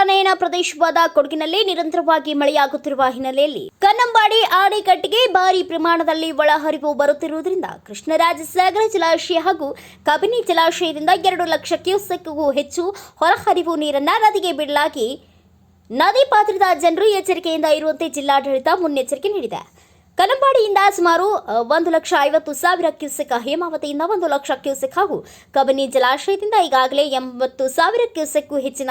ಪ್ರದೇಶವಾದ ಕೊಡಗಿನಲ್ಲಿ ನಿರಂತರವಾಗಿ ಮಳೆಯಾಗುತ್ತಿರುವ ಹಿನ್ನೆಲೆಯಲ್ಲಿ ಕನ್ನಂಬಾಡಿ ಆಣೆಕಟ್ಟಿಗೆ ಭಾರಿ ಪ್ರಮಾಣದಲ್ಲಿ ಒಳಹರಿವು ಬರುತ್ತಿರುವುದರಿಂದ ಕೃಷ್ಣರಾಜಸಾಗರ ಜಲಾಶಯ ಹಾಗೂ ಕಬಿನಿ ಜಲಾಶಯದಿಂದ ಎರಡು ಲಕ್ಷ ಕ್ಯೂಸೆಕ್ಗೂ ಹೆಚ್ಚು ಹೊರಹರಿವು ನೀರನ್ನ ನದಿಗೆ ಬಿಡಲಾಗಿ ನದಿ ಪಾತ್ರದ ಜನರು ಎಚ್ಚರಿಕೆಯಿಂದ ಇರುವಂತೆ ಜಿಲ್ಲಾಡಳಿತ ಮುನ್ನೆಚ್ಚರಿಕೆ ನೀಡಿದೆ. ಕನ್ನಂಬಾಡಿಯಿಂದ ಸುಮಾರು ಒಂದು ಲಕ್ಷ ಐವತ್ತು ಸಾವಿರ ಕ್ಯೂಸೆಕ್ ಹೇಮಾವತಿಯಿಂದ ಒಂದು ಲಕ್ಷ ಕ್ಯೂಸೆಕ್ ಹಾಗೂ ಕಬಿನಿ ಜಲಾಶಯದಿಂದ ಈಗಾಗಲೇ ಎಂಬತ್ತು ಸಾವಿರ ಕ್ಯೂಸೆಕ್ಗೂ ಹೆಚ್ಚಿನ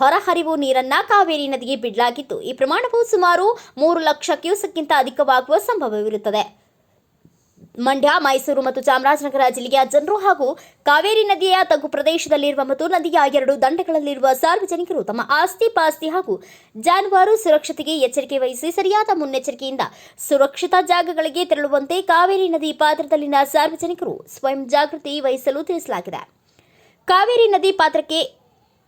ಹೊರಹರಿವು ನೀರನ್ನ ಕಾವೇರಿ ನದಿಗೆ ಬಿಡಲಾಗಿದ್ದು ಈ ಪ್ರಮಾಣವು ಸುಮಾರು ಮೂರು ಲಕ್ಷ ಕ್ಯೂಸೆಕ್ಗಿಂತ ಅಧಿಕವಾಗುವ ಸಂಭವವಿರುತ್ತದೆ. ಮಂಡ್ಯ, ಮೈಸೂರು ಮತ್ತು ಚಾಮರಾಜನಗರ ಜಿಲ್ಲೆಯ ಜನರು ಹಾಗೂ ಕಾವೇರಿ ನದಿಯ ತಗ್ಗು ಪ್ರದೇಶದಲ್ಲಿರುವ ಮತ್ತು ನದಿಯ ಎರಡು ದಂಡೆಗಳಲ್ಲಿರುವ ಸಾರ್ವಜನಿಕರು ತಮ್ಮ ಆಸ್ತಿ ಪಾಸ್ತಿ ಹಾಗೂ ಜಾನುವಾರು ಸುರಕ್ಷತೆಗೆ ಎಚ್ಚರಿಕೆ ವಹಿಸಿ ಸರಿಯಾದ ಮುನ್ನೆಚ್ಚರಿಕೆಯಿಂದ ಸುರಕ್ಷಿತ ಜಾಗಗಳಿಗೆ ತೆರಳುವಂತೆ ಕಾವೇರಿ ನದಿ ಪಾತ್ರದಲ್ಲಿನ ಸಾರ್ವಜನಿಕರು ಸ್ವಯಂ ಜಾಗೃತಿ ವಹಿಸಲು ತಿಳಿಸಲಾಗಿದೆ. ಕಾವೇರಿ ನದಿ ಪಾತ್ರಕ್ಕೆ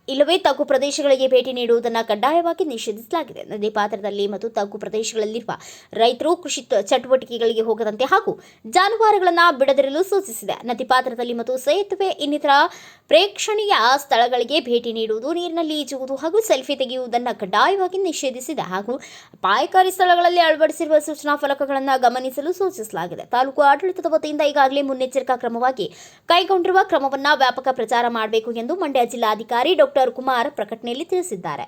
ಇಲ್ಲವೇ ತಗ್ಗು ಪ್ರದೇಶಗಳಿಗೆ ಭೇಟಿ ನೀಡುವುದನ್ನು ಕಡ್ಡಾಯವಾಗಿ ನಿಷೇಧಿಸಲಾಗಿದೆ. ನದಿ ಪಾತ್ರದಲ್ಲಿ ಮತ್ತು ತಗ್ಗು ಪ್ರದೇಶಗಳಲ್ಲಿರುವ ರೈತರು ಕೃಷಿ ಚಟುವಟಿಕೆಗಳಿಗೆ ಹೋಗದಂತೆ ಹಾಗೂ ಜಾನುವಾರುಗಳನ್ನು ಬಿಡದಿರಲು ಸೂಚಿಸಿದೆ. ನದಿ ಪಾತ್ರದಲ್ಲಿ ಮತ್ತು ಸೇತುವೆ ಇನ್ನಿತರ ಪ್ರೇಕ್ಷಣೀಯ ಸ್ಥಳಗಳಿಗೆ ಭೇಟಿ ನೀಡುವುದು, ನೀರಿನಲ್ಲಿ ಈಜುವುದು ಹಾಗೂ ಸೆಲ್ಫಿ ತೆಗೆಯುವುದನ್ನು ಕಡ್ಡಾಯವಾಗಿ ನಿಷೇಧಿಸಿದೆ ಹಾಗೂ ಅಪಾಯಕಾರಿ ಸ್ಥಳಗಳಲ್ಲಿ ಅಳವಡಿಸಿರುವ ಸೂಚನಾ ಫಲಕಗಳನ್ನು ಗಮನಿಸಲು ಸೂಚಿಸಲಾಗಿದೆ. ತಾಲೂಕು ಆಡಳಿತದ ವತಿಯಿಂದ ಈಗಾಗಲೇ ಮುನ್ನೆಚ್ಚರಿಕಾ ಕ್ರಮವಾಗಿ ಕೈಗೊಂಡಿರುವ ಕ್ರಮವನ್ನು ವ್ಯಾಪಕ ಪ್ರಚಾರ ಮಾಡಬೇಕು ಎಂದು ಮಂಡ್ಯ ಜಿಲ್ಲಾಧಿಕಾರಿ ಡಾಕ್ಟರ್ ಕುಮಾರ್ ಪ್ರಕಟಣೆಯಲ್ಲಿ ತಿಳಿಸಿದ್ದಾರೆ.